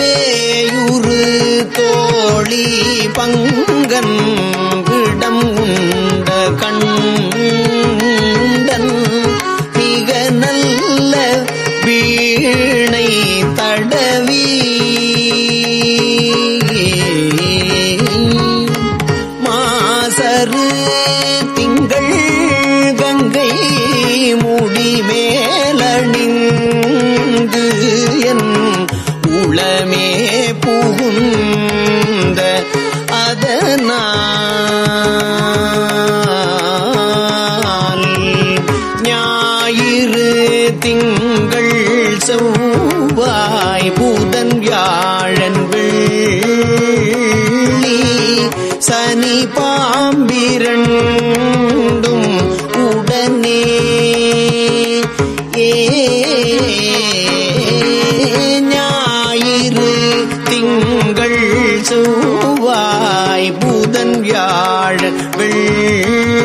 வேயுறு தோழி பங்கன் இடம் உண்ட கண்டன் மிக நல்ல வீணை தடவி ضيق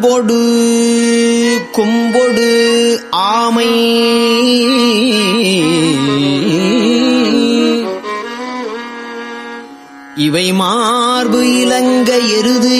என்பொடு கும்பொடு ஆமை. இவை மார்பு இலங்க எருது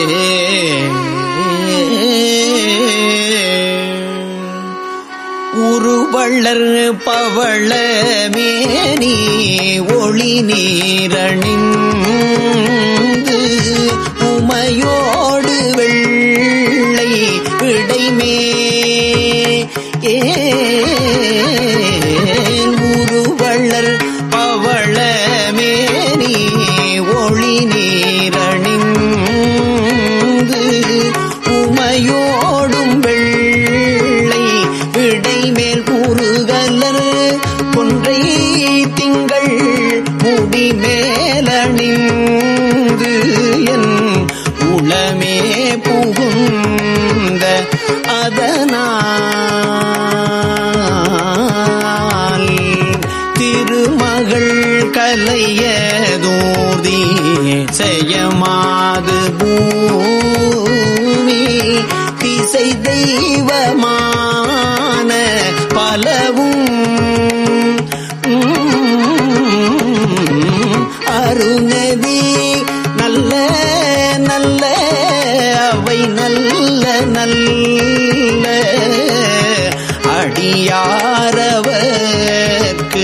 பவளர் பவள மேனி ஒளி நீரணின் தெய்வமான பலவும் அருணதி நல்ல நல்ல அவை நல்ல நல்ல அடியாரவர்க்கு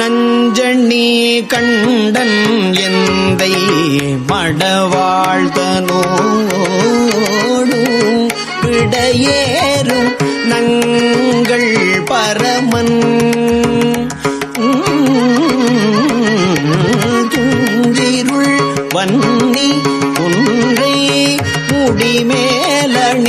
நஞ்சணி கண்டன் எந்தை மடவாழ்தனோடு விடையேறும் நங்கள் பரமன். துஞ்சிருள் வன்னி குன்றை முடிமேலணிந்து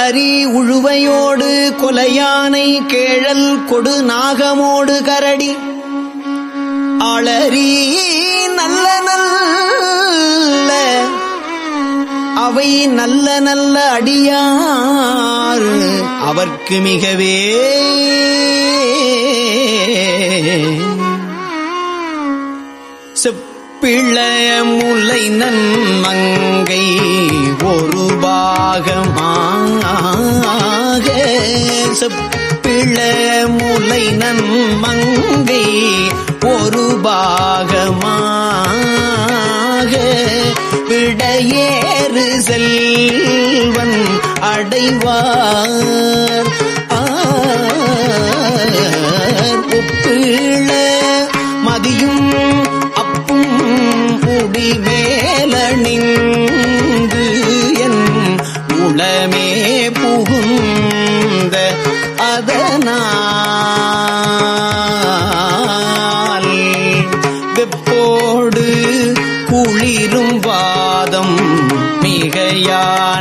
கோளரி உழுவையோடு கொலையானை கேழல் கொடு நாகமோடு கரடி. ஆளரி நல்ல நல்ல அவை நல்ல நல்ல அடியார். அவர்க்கு மிகவே செப்பிளைய முலை நன்மங்கை. பாகமாக செப்பிளைய முலை நன்மங்கை ஒரு பாகமாக விடையேறு செல்வன் அடைவார். ஒப்பிள மதியும் அப்பும் முடி மேலனின் உள்ளமே புகுந்த அதனால் வெப்போடு குளிரும் வாதம் மிகையான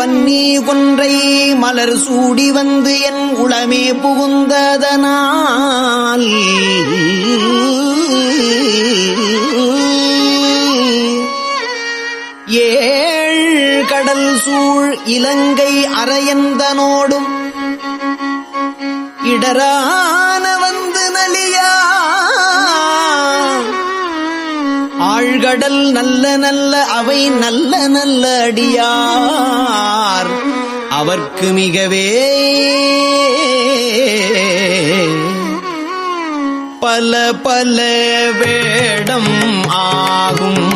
வன்னி கொன்றை மலர் சூடி வந்து என் உளமே புகுந்ததனால். ஏழ் கடல் சூழ் இலங்கை அரையந்தனோடும். இடரான வந்து நலியா கடல் நல்ல நல்ல அவை நல்ல நல்ல அடியார். அவர்க்கு மிகவே பல பல வேடம் ஆகும்.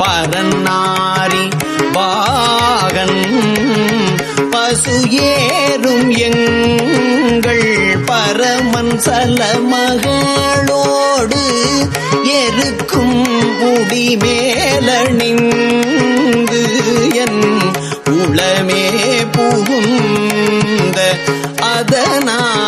பரநாரி வாகன் பசு ஏறும் எங்கள் பரமன் சல மகளோடு எருக்கும் முடி மேலணிந்து என் உளமே புகுந்த அதனால்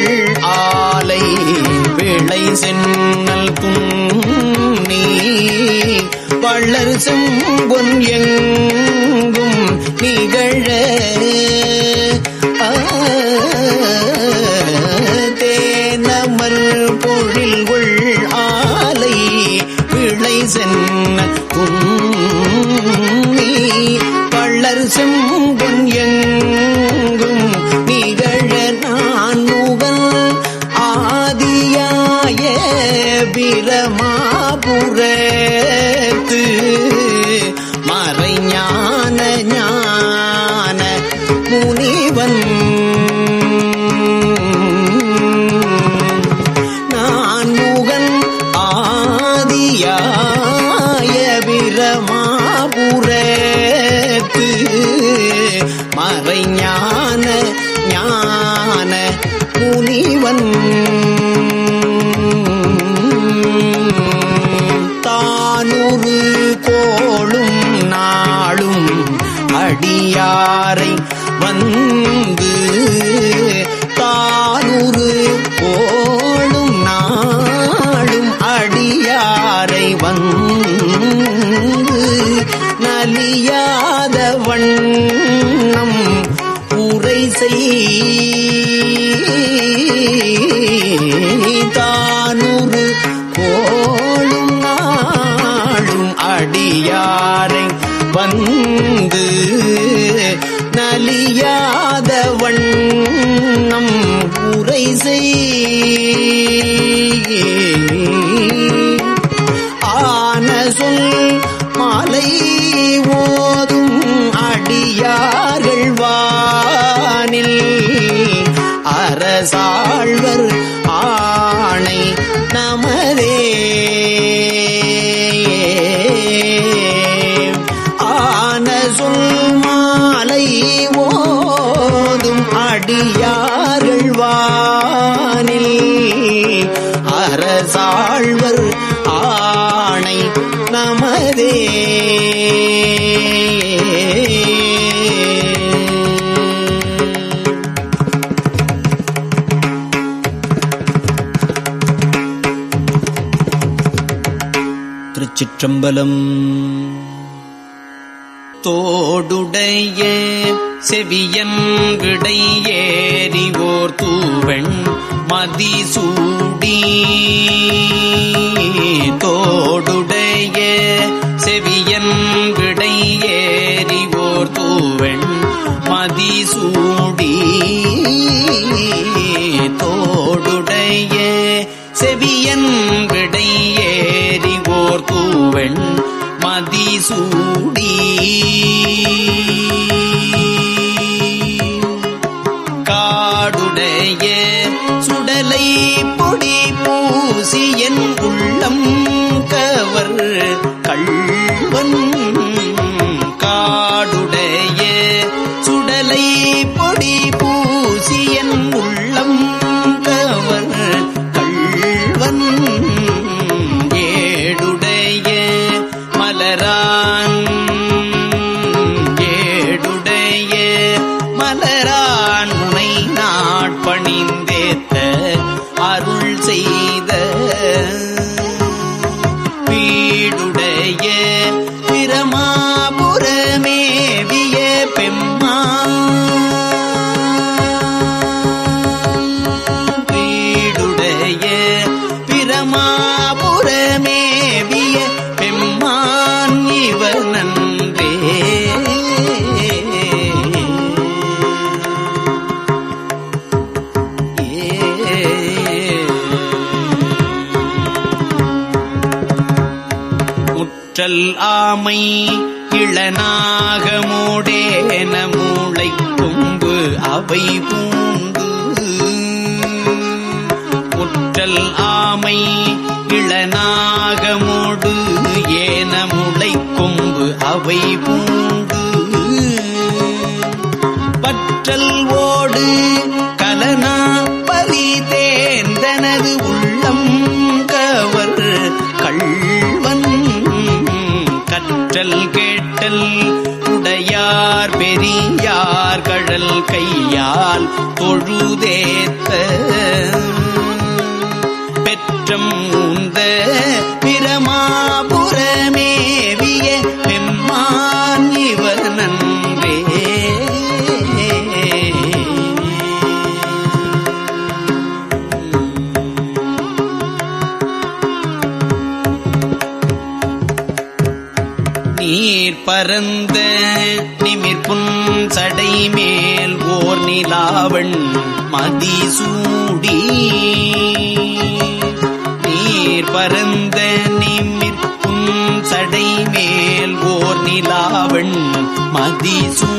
விளை சென்னல் புன்னி வள்ளர் செம்பொன் எங்கும் நிகழ ஆ, தேனமர் பொழில்கொள் ஆலை விளை சென்ன புன்னி வள்ளர் செம்பொன் எங்கும் நிகழ பிரமாபுரத்து மறைஞான ஞான முனிவன். நான் முகன் ஆதியாய பிரமாபுரத்து மறைஞான ஞான முனிவன். யாரை வந்து திருச்சிற்றம்பலம் தோடுடைய செவியன் விடை ஏறிவோர் தூவெண் மதிசூடி. தோடுடைய செவியன் விடை ஏறிவோர் தூவெண் மதிசூடி. தோடுடைய செவியன் விடை ஏறிவோர் மதிசூடி காடுடைய சுடலை பொடி பூசி என் உள்ளம் கவர் கள்வன் ஆமை இளநாகமோடேன மூளை கொம்பு அவை பூந்து முற்றல் ஆமை இளனாக மூடு ஏன முளை கொம்பு அவை பூ கையால் தொழுதேத்த. பெற்றம் உந்த பிரமாபுரமேவிய நீர் பரந்த நிமிர்புன் சடை மேல் ஓர் நிலாவண் மதிசூடி நீர் பரந்த நிமிர்புன் சடை மேல் ஓர் நிலாவண் மதிசூடி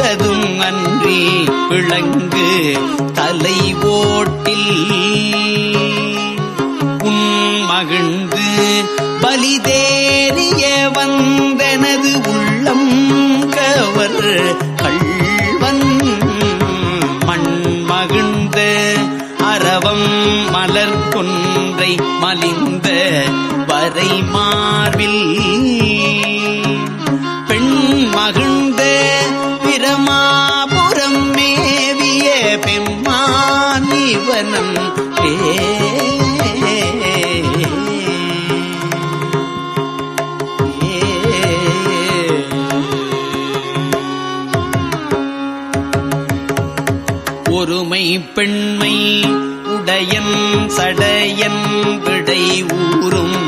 எய்ததும் அன்றி விளங்கு தலை ஓட்டில். உன் மகிழ்ந்து பலிதேறிய வந்தனது உள்ளம் கவர் கள்வன். மண் மகிழ்ந்த அரவம் மலர் கொன்றை மலிந்த வரை மார்பில். பெண் மகிழ்ந்த இவனம் ஒருமை பெண்மை உடையன் சடையன் விடை ஊறும்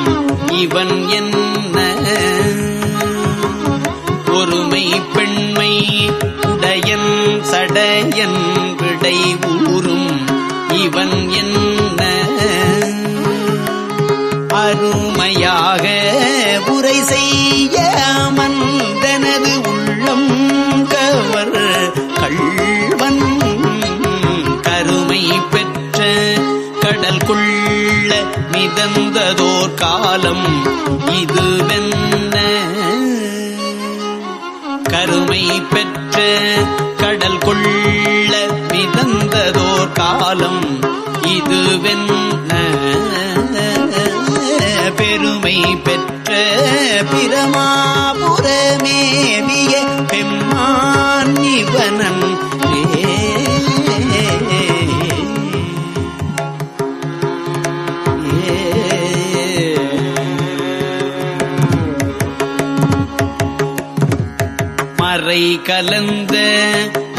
இவன் என்ன? ஒருமை பெண்மை உடையன் சடையன் விடை ஊறும் இவன் என்ன? அருமையாக உரை செய்ய மந்தனது உள்ளம் கவர் கள்வன். கருமை பெற்ற கடல் கொள்ள மிதந்ததோர் காலம் இதுவென்ன? கருமை பெற்ற கடல் கொள்ள மிதந்ததோர் காலம் இதுவென்ன? பெருமை பெற்ற பிரமாபுரமேவிய பெம்மான் இவனன் மறை கலந்த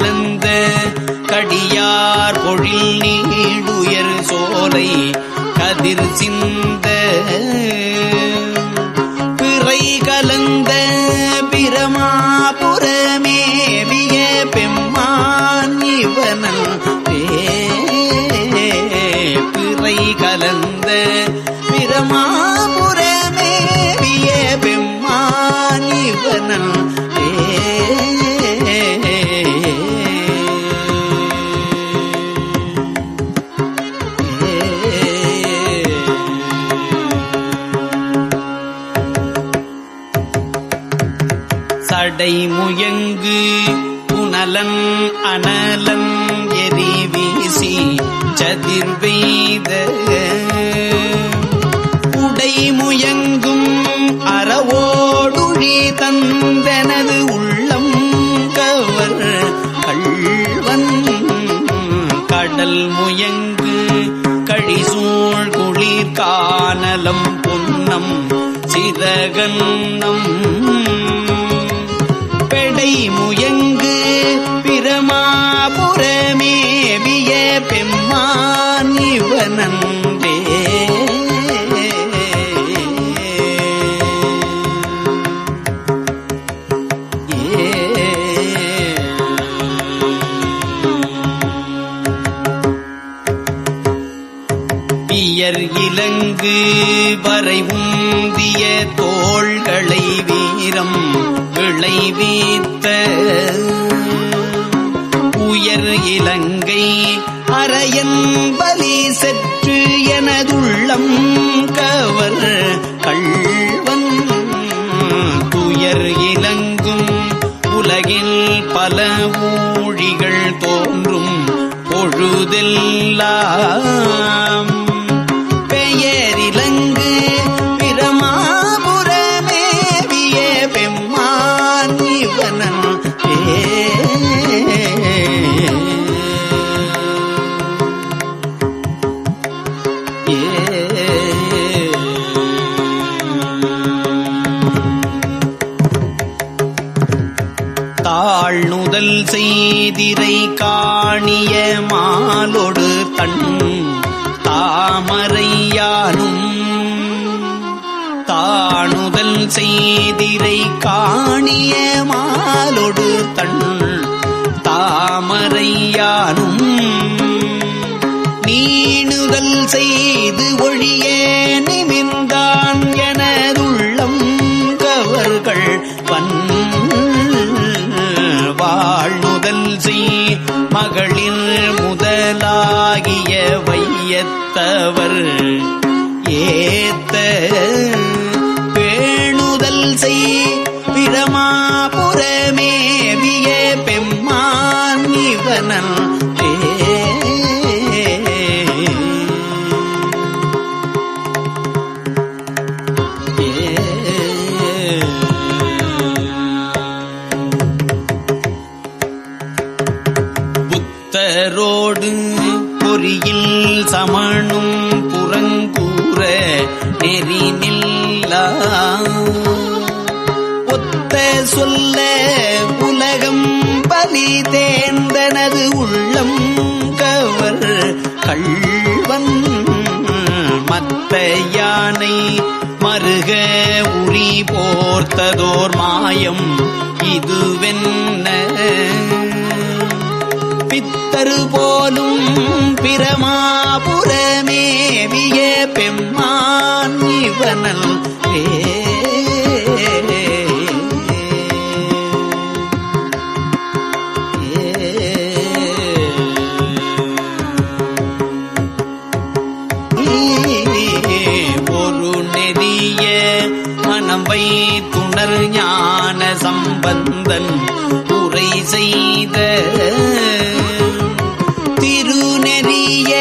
கலந்த கடியார் பொழில் நீடுயர் சோலை கதிர் சிந்த கழிசூழ் குளிர் காணலம் பொன்னம் சிதகன்னம். பெடை முயங்கு பிரமாபுரமேவிய பெம்மா அங்கு வரை உந்திய தோள்களை வீரம் விளைவித்த உயர் இலங்கை அரையன் பலி செற்று எனதுள்ளம் கவர் கள்வன். துயர் இலங்கும் உலகில் பல ஊழிகள் தோன்றும் பொழுதெல்லாம் செய்திரை காணிய மாலொடு தன் தாமரையானும் நீணுதல் செய்து ஒழிய நிமிந்தான் எனதுள்ளம் கவர்கள் வன் வாழ்நுதல் செய் மகளிர் முதலாகிய வையத்தவர் ஏத்த சொல்ல உலகம் பலி தேர்ந்தனது உள்ளம் கவர் கள்வன் மத்த யானை மருக உரி போர்த்ததோர் மாயம் இதுவென்ன? பித்தரு போலும் பிரமாபுரமேவிய பெம்மான் இவனல் வே திருநெறிய